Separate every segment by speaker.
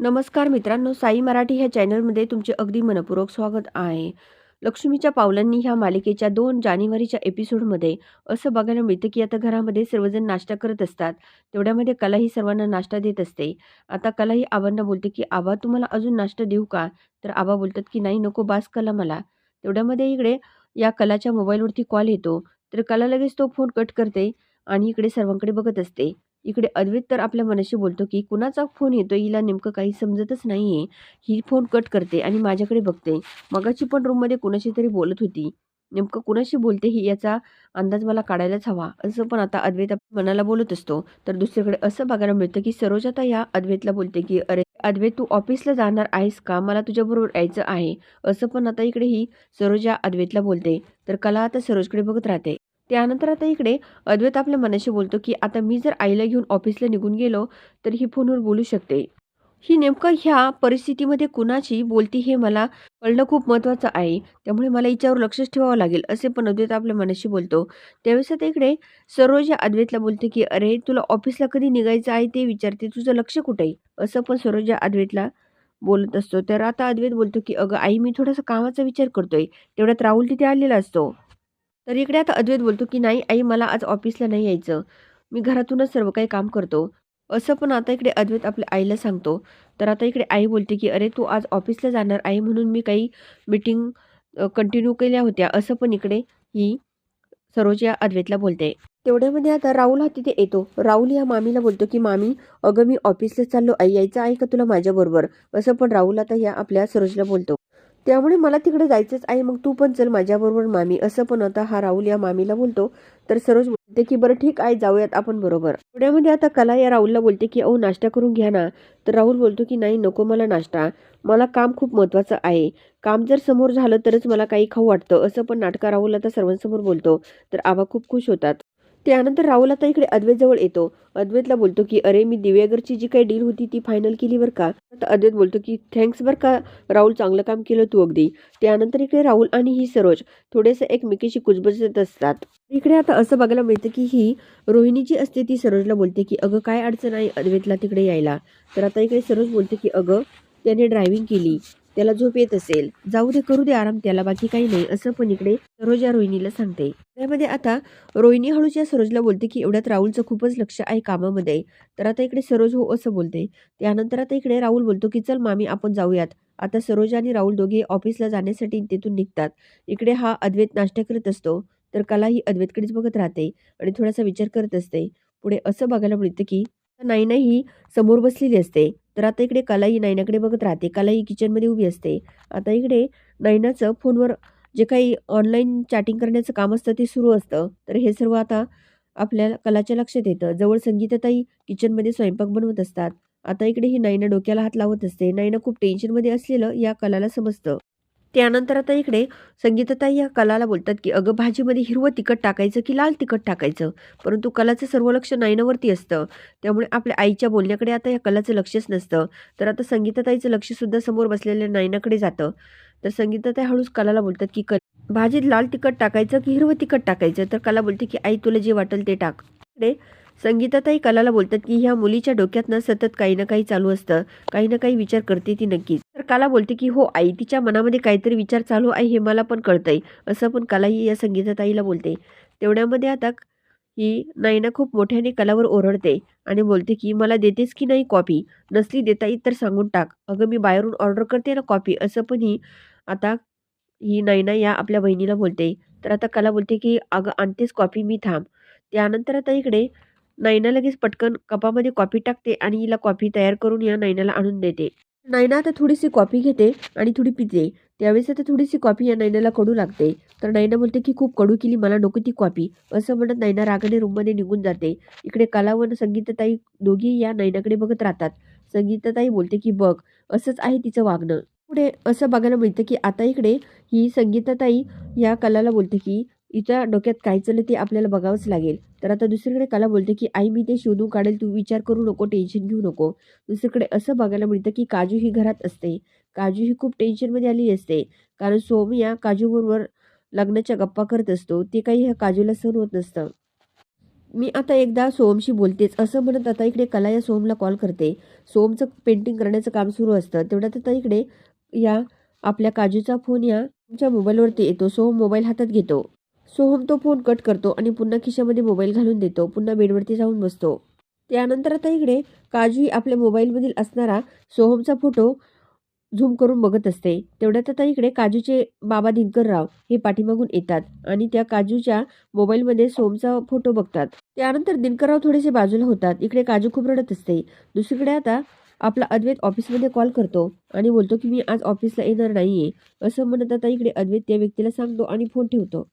Speaker 1: नमस्कार मित्रांनो साई मराठी ह्या चॅनलमध्ये तुमचे अगदी मनपूर्वक स्वागत आहे. लक्ष्मीच्या पावलांनी ह्या मालिकेच्या दोन जानेवारीच्या एपिसोडमध्ये असं बघायला मिळतं की आता घरामध्ये सर्वजण नाश्ता करत असतात. तेवढ्यामध्ये कलाही सर्वांना नाश्ता देत असते. आता कलाही आबांना बोलते की आबा तुम्हाला अजून नाश्ता देऊ का? तर आबा बोलतात की नाही नको बास कला मला. तेवढ्यामध्ये इकडे या कलाच्या मोबाईलवरती कॉल येतो. तर कला लगेच तो फोन कट करते आणि इकडे सर्वांकडे बघत असते. इकडे अद्वैत तर आपल्या मनाशी बोलतो की कुणाचा फोन येतो हिला नेमकं काही समजतच नाही आहे ही फोन कट करते आणि माझ्याकडे बघते. मगाची पण रूममध्ये कुणाशी तरी बोलत होती. नेमकं कुणाशी बोलते ही याचा अंदाज मला काढायलाच हवा. असं पण आता अद्वैत मनाला बोलत असतो. तर दुसरीकडे असं बघायला मिळतं की सरोज आता या अद्वैतला बोलते की अरे अद्वैत तू ऑफिसला जाणार आहेस का? मला तुझ्याबरोबर यायचं आहे. असं पण आता इकडे ही सरोज या अद्वैतला बोलते. तर कला आता सरोजकडे बघत राहते. त्यानंतर आता इकडे अद्वैत आपल्या मनाशी बोलतो की आता मी जर आईला घेऊन ऑफिसला निघून गेलो तर ही फोनवर बोलू शकते. ही नेमकं ह्या परिस्थितीमध्ये कुणाची बोलती हे मला कळणं खूप महत्त्वाचं आहे. त्यामुळे मला हिच्यावर लक्षच ठेवावं लागेल असे पण अद्वैत आपल्या मनाशी बोलतो. त्यावेळेस आता इकडे सरोज या अद्वैतला बोलते की अरे तुला ऑफिसला कधी निघायचं आहे ते विचारते तुझं लक्ष कुठे आहे? असं पण सरोज या अद्वैतला बोलत असतो. तर आता अद्वैत बोलतो की अगं आई मी थोडासा कामाचा विचार करतोय. तेवढ्यात राहुल तिथे आलेला असतो. तर इकडे आता अद्वैत बोलतो की नाही आई मला आज ऑफिसला नाही यायचं. मी घरातूनच सर्व काही काम करतो. असं पण आता इकडे अद्वैत आपल्या आईला सांगतो. तर आता इकडे आई बोलते की अरे तू आज ऑफिसला जाणार आहे म्हणून मी काही मीटिंग कंटिन्यू केल्या होत्या. असं पण इकडे ही सरोज या अद्वैतला बोलते. तेवढ्यामध्ये आता राहुल हा तिथे येतो. राहुल या मामीला बोलतो की मामी अगं मी ऑफिसला चाललो. आई यायचं आहे का तुला माझ्याबरोबर? असं पण राहुल आता या आपल्या सरोजला बोलतो. त्यामुळे मला तिकडे जायचंच आहे. मग तू पण चल माझ्याबरोबर मामी. असं पण आता हा राहुल या मामीला बोलतो. तर सरोज बोलते की बरं ठीक आहे जाऊयात आपण बरोबर. पुण्यामध्ये आता कला या राहुलला बोलते की अहो नाश्ता करून घ्या ना. तर राहुल बोलतो की नाही नको मला नाश्ता. मला काम खूप महत्त्वाचं आहे. काम जर समोर झालं तरच मला काही खाऊ वाटतं. असं पण नाटका राहुल आता सर्वांसमोर बोलतो. तर आबा खूप खुश होतात. त्यानंतर राहुल आता इकडे अद्वैतजवळ येतो. अद्वैतला बोलतो की अरे मी दिव्यागरची जी काही डील होती ती फायनल केली बरं का? आता अद्वैत बोलतो की थँक्स बरं का राहुल चांगलं काम केलं तू अगदी. त्यानंतर इकडे राहुल आणि ही सरोज थोडेसे एकमेकीशी कुजबजत असतात. इकडे आता असं बघायला मिळतं की ही रोहिणी जी असते ती सरोजला बोलते की अगं काय अडचण आहे अद्वैतला तिकडे यायला? तर आता इकडे सरोज बोलते की अगं त्याने ड्रायव्हिंग केली. त्याला झोप येत असेल. जाऊ दे करू दे आराम त्याला बाकी काही नाही असं पण इकडे सरोज या रोहिणीला सांगते. त्यामध्ये आता रोहिणी हळूच्या सरोजला बोलते की एवढ्यात राहुलचं खूपच लक्ष आहे कामामध्ये. तर आता इकडे सरोज हो असं बोलते. त्यानंतर आता इकडे राहुल बोलतो की चल मामी आपण जाऊयात. आता सरोज आणि राहुल दोघे ऑफिसला जाण्यासाठी तिथून निघतात. इकडे हा अद्वैत नाश्ता करत असतो. तर कला ही अद्वैतकडेच बघत राहते आणि थोडासा विचार करत असते. पुढे असं बघायला मिळतं की नाही ही समोर बसलेली असते. तर आता इकडे कलाई नायनाकडे बघत राहते. कलाई किचनमध्ये उभी असते. आता इकडे नायनाचं फोनवर जे काही ऑनलाईन चॅटिंग करण्याचं काम असतं ते सुरू असतं. तर हे सर्व आता आपल्या कलाच्या लक्षात येतं. जवळ संगीताताई किचनमध्ये स्वयंपाक बनवत असतात. आता इकडे ही नायना डोक्याला हात लावत असते. नायना खूप टेन्शनमध्ये असलेलं या कलाला समजतं. त्यानंतर आता इकडे संगीताताई या कलाला बोलतात की अगं भाजीमध्ये हिरवं तिखट टाकायचं की लाल तिखट टाकायचं? परंतु कलाचं सर्व लक्ष नाईनवरती असतं. त्यामुळे आपल्या आईच्या बोलण्याकडे आता या कलाचं लक्षच नसतं. तर आता संगीताताईचं लक्षसुद्धा समोर बसलेल्या नायनाकडे जातं. तर संगीताताई हळूच कलाला बोलतात की क भाजीत लाल तिखट टाकायचं की हिरवं तिखट टाकायचं? तर कला बोलते की आई तुला जे वाटेल ते टाक. इकडे संगीताताई कलाला बोलतात की ह्या मुलीच्या डोक्यात ना सतत काही ना काही चालू असतं. काही ना काही विचार करते ती नक्कीच. तर कला बोलते की हो आई तिच्या मनामध्ये काहीतरी विचार चालू आहे हे मला पण कळतंय. असं पण कलाही या संगीताताईला बोलते. तेवढ्यामध्ये आता ही नायना खूप मोठ्याने कलावर ओरडते आणि बोलते की मला देतेस की नाही कॉपी? नसली देता येत तर सांगून टाक. अगं मी बाहेरून ऑर्डर करते ना कॉपी. असं पण ही आता ही नायना या आपल्या बहिणीला बोलते. तर आता कला बोलते की अगं आणतेच कॉपी मी थांब. त्यानंतर आता इकडे नैना लगेच पटकन कपामध्ये कॉफी टाकते आणि हिला कॉफी तयार करून या नैनाला आणून देते. नैना आता थोडीशी कॉफी घेते आणि थोडी पिते. त्यावेळेस आता थोडीशी कॉफी या नैनाला कडू लागते. तर नैना बोलते की खूप कडू केली मला नको ती कॉफी. असं म्हणत नैना रागाने रूममध्ये निघून जाते. इकडे कला व संगीताताई दोघी या नैनाकडे बघत राहतात. संगीताताई बोलते की बघ असंच आहे तिचं वागणं. पुढे असं बघायला मिळतं की आता इकडे ही संगीताताई या कलाला बोलते की हिच्या डोक्यात काय चाललं ते आपल्याला बघावंच लागेल. तर आता दुसरीकडे कला बोलते की आई मी ते शोधून काढेल तू विचार करू नको टेन्शन घेऊ नको. दुसरीकडे असं बघायला मिळतं की काजू ही घरात असते. काजू ही खूप टेन्शनमध्ये आलेली असते. कारण सोम या काजूबरोबर लग्नाच्या गप्पा करत असतो. ते काही ह्या काजूला सहन होत नसतं. मी आता एकदा सोमशी बोलतेच. असं म्हणत आता इकडे कला या सोमला कॉल करते. सोमचं पेंटिंग करण्याचं काम सुरू असतं. तेवढ्यात आता इकडे या आपल्या काजूचा फोन या तुमच्या मोबाईलवरती येतो. सोम मोबाईल हातात घेतो. सोहम तो फोन कट करतो आणि पुन्हा खिशामध्ये मोबाईल घालून देतो. पुन्हा बेडवरती जाऊन बसतो. त्यानंतर आता इकडे काजूही आपल्या मोबाईलमधील असणारा सोहमचा फोटो झूम करून बघत असते. तेवढ्यात आता इकडे काजूचे बाबा दिनकरराव हे पाठीमागून येतात आणि त्या काजूच्या मोबाईलमध्ये सोमचा फोटो बघतात. त्यानंतर दिनकरराव थोडेसे बाजूला होतात. इकडे काजू खूप रडत असते. दुसरीकडे आता आपला अद्वैत ऑफिसमध्ये कॉल करतो आणि बोलतो की मी आज ऑफिसला येणार नाहीये. असं म्हणत आता इकडे अद्वैत त्या व्यक्तीला सांगतो आणि फोन ठेवतो.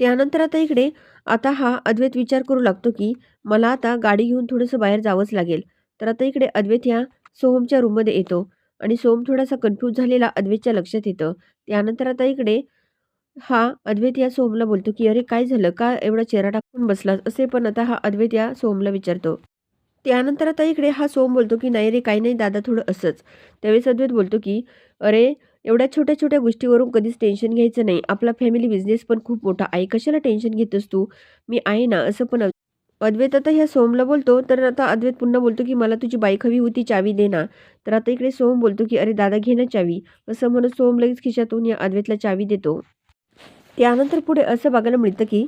Speaker 1: त्यानंतर आता इकडे आता हा अद्वैत विचार करू लागतो की मला आता गाडी घेऊन थोडंसं बाहेर जावंच लागेल. तर आता इकडे अद्वैत ह्या सोहमच्या रूममध्ये येतो आणि सोहम थोडासा कन्फ्यूज झालेला अद्वैतच्या लक्षात येतं. त्यानंतर आता इकडे हा अद्वैत या सोहमला बोलतो की अरे काय झालं? का एवढा चेहरा टाकून बसलास असे पण आता हा अद्वैत या सोहमला विचारतो. त्यानंतर आता इकडे हा सोम बोलतो की नाही रे काही नाही दादा थोडं असंच. त्यावेळेस अद्वैत बोलतो की अरे एवढ्या छोट्या छोट्या गोष्टीवरून कधीच टेन्शन घ्यायचं नाही. आपला फॅमिली बिझनेस पण खूप मोठा. आहे कशाला टेन्शन घेतोस तू? मी आहे ना असं पण अद्वैत आता ह्या सोमला बोलतो तर आता अद्वैत पुन्हा बोलतो की मला तुझी बाईक हवी होती चावी दे ना. तर आता इकडे सोम बोलतो की अरे दादा घे ना चावी. असं म्हणत सोम लगेच खिशातून या अद्वैतला चावी देतो. त्यानंतर पुढे असं बघायला मिळतं की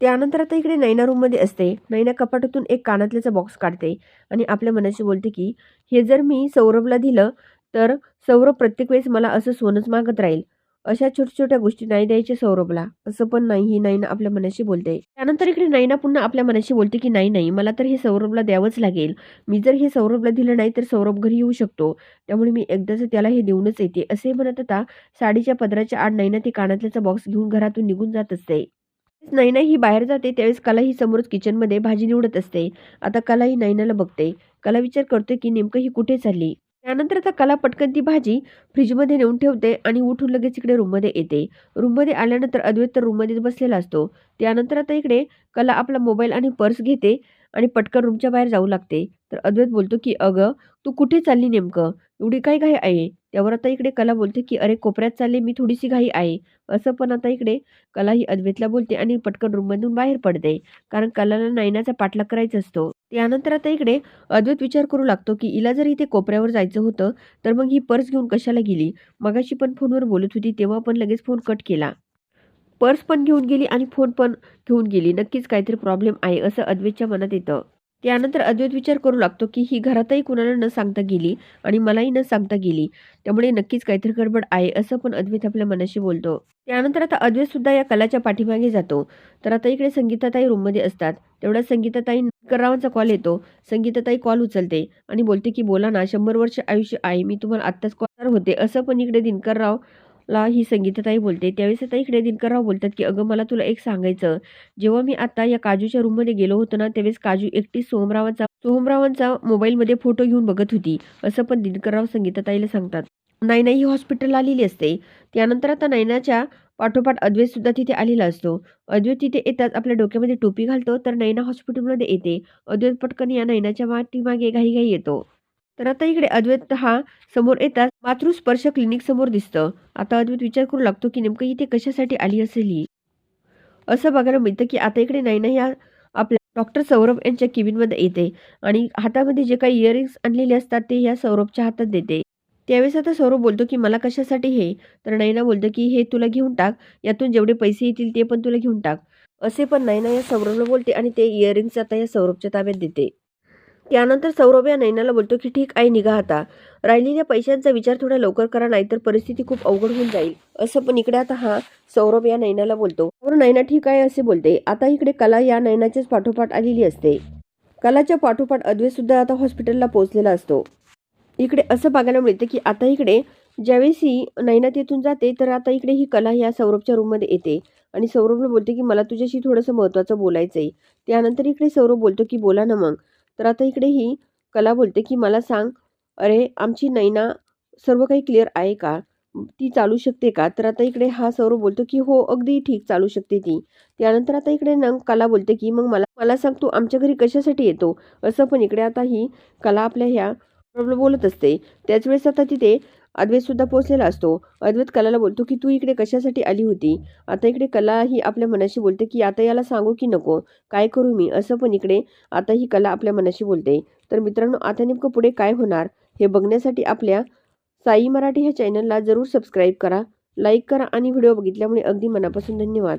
Speaker 1: त्यानंतर आता इकडे नैना रूममध्ये असते. नैना कपाटातून एक कानातल्याचा बॉक्स काढते आणि आपल्या मनाशी बोलते की हे जर मी सौरभला दिलं तर सौरभ प्रत्येक वेळेस मला असं सोनंच मागत राहील. अशा छोट्या छोट्या गोष्टी नाही द्यायच्या सौरभला. असं पण नाही ही नैना आपल्या मनाशी बोलते. त्यानंतर इकडे नैना पुन्हा आपल्या मनाशी बोलते की नाही नाही मला तर हे सौरभला द्यावंच लागेल. मी जर हे सौरभला दिलं नाही तर सौरभ घरी येऊ शकतो. त्यामुळे मी एकदाच त्याला हे देऊनच येते. असे म्हणत आता साडीच्या पदराच्या आड नैना ती कानातल्याचा बॉक्स घेऊन घरातून निघून जात असते. नैना ही बाहेर जाते त्यावेळेस कला ही समोरच किचनमध्ये भाजी निवडत असते. आता कला ही नैनाला बघते. कला विचार करते की नेमकं ही कुठे चालली? त्यानंतर आता कला पटकन ती भाजी फ्रीजमध्ये नेऊन ठेवते आणि उठून लगेच इकडे रूममध्ये येते. रूममध्ये आल्यानंतर अद्वैत तर रूममध्येच बसलेला असतो. त्यानंतर आता इकडे कला आपला मोबाईल आणि पर्स घेते आणि पटकन रूमच्या बाहेर जाऊ लागते. तर अद्वैत बोलतो की अगं तू कुठे चालली नेमकं? एवढी काय घाई आहे? त्यावर आता इकडे कला बोलते की अरे कोपऱ्यात चालले मी थोडीशी घाई आहे. असं पण आता इकडे कला ही अद्वेतला बोलते आणि पटकन रूममधून बाहेर पडते कारण कलाला नायनाचा पाठलाग करायचा असतो. त्यानंतर आता इकडे अद्वैत विचार करू लागतो की हिला जर इथे कोपऱ्यावर जायचं होतं तर मग ही पर्स घेऊन कशाला गेली? मगाशी पण फोनवर बोलत होती तेव्हा पण लगेच फोन कट केला. पर्स पण घेऊन गेली आणि फोन पण घेऊन गेली. नक्कीच काहीतरी प्रॉब्लेम आहे असं अद्वैतच्या मनात येतं. त्यानंतर अद्वैत विचार करू लागतो की ही घरातही कुणाला न सांगता गेली आणि मलाही न सांगता गेली. त्यामुळे नक्कीच काहीतरी गडबड आहे असं पण अद्वैत आपल्या मनाशी बोलतो. त्यानंतर आता अद्वैत सुद्धा या कलाच्या पाठीमागे जातो. तर आता इकडे संगीताताई रूममध्ये असतात. तेवढ्या संगीताताई रावांचा कॉल येतो. संगीताताई कॉल उचलते आणि बोलते की बोला ना शंभर वर्ष आयुष्य आहे. मी तुम्हाला आत्ताच कॉल होते. असं पण इकडे दिनकरराव ला ही संगीताताई बोलते. त्यावेळेस आता इकडे दिनकरराव बोलतात की अगं मला तुला एक सांगायचं. जेव्हा मी आता या काजूच्या रूममध्ये गेलो होतो ना त्यावेळेस काजू एकटी सोमरावांचा सोमरावांचा मोबाईलमध्ये फोटो घेऊन बघत होती. असं पण दिनकरराव संगीताताईला सांगतात. नायना ही हॉस्पिटलला आलेली असते. त्यानंतर आता नैनाच्या पाठोपाठ अद्वैत सुद्धा तिथे आलेला असतो. अद्वैत तिथे येताच आपल्या डोक्यामध्ये टोपी घालतो तर नैना हॉस्पिटलमध्ये येते. अद्वैत पटकन या नैनाच्या पाठीमागे घाई येतो. तर आता इकडे अद्वैत हा समोर येताच मातृस्पर्श क्लिनिक समोर दिसतं. आता अद्वैत विचार करू लागतो की नेमकं इथे कशासाठी आली असेल? ही असं बघायला मिळतं की आता इकडे नाहीना या आपल्या डॉक्टर सौरभ यांच्या केबिनमध्ये येते आणि हातामध्ये जे काही इयरिंग्स आणलेले असतात ते ह्या सौरभच्या हातात देते. त्यावेळेस आता सौरभ बोलतो की मला कशासाठी हे? तर नैना बोलतो की हे तुला घेऊन टाक. यातून जेवढे पैसे येतील ते पण तुला घेऊन टाक. असे पण नैना या सौरभला बोलते आणि ते इयरिंग्स आता या सौरभच्या ताब्यात देते. त्यानंतर सौरभ या नैनाला बोलतो की ठीक आहे निघा आता. राहिलेल्या पैशांचा विचार थोडा लवकर करा नाहीतर परिस्थिती खूप अवघड होऊन जाईल. असं पण इकडे आता हा सौरभ या नैनाला बोलतो. तर नैना ठीक आहे असे बोलते. आता इकडे कला या नैनाच्याच पाठोपाठ आलेली असते. कलाच्या पाठोपाठ अद्वैत सुद्धा आता हॉस्पिटलला पोहोचलेला असतो. इकडे असं बघायला मिळतं की आता इकडे ज्यावेळेस ही नैना तिथून जाते तर आता इकडे ही कला या सौरभच्या रूममध्ये येते. आणि सौरभला बोलते की मला तुझ्याशी थोडंसं महत्त्वाचं बोलायचं आहे त्यानंतर इकडे सौरभ बोलतो की बोला ना मग. तर आता इकडे ही कला बोलते की मला सांग अरे आमची नैना सर्व काही क्लिअर आहे का? ती चालू शकते का? तर आता इकडे हा सौरभ बोलतो की हो अगदी ठीक चालू शकते ती. त्यानंतर आता इकडे नंग कला बोलते की मग मला मला सांग तू आमच्या घरी कशासाठी येतो? असं पण इकडे आता ही कला आपल्या ह्या प्रॉब्लेम बोलत असते. त्याच वेळेस आता तिथे अद्वैतसुद्धा पोहोचलेला असतो. अद्वैत कलाला बोलतो की तू इकडे कशासाठी आली होती? आता इकडे कला ही आपल्या मनाशी बोलते की आता याला सांगू की नको? काय करू मी? असं पण इकडे आता ही कला आपल्या मनाशी बोलते. तर मित्रांनो आता नेमकं पुढे काय होणार हे बघण्यासाठी आपल्या साई मराठी ह्या चॅनलला जरूर सबस्क्राईब करा लाईक करा आणि व्हिडिओ बघितल्यामुळे अगदी मनापासून धन्यवाद.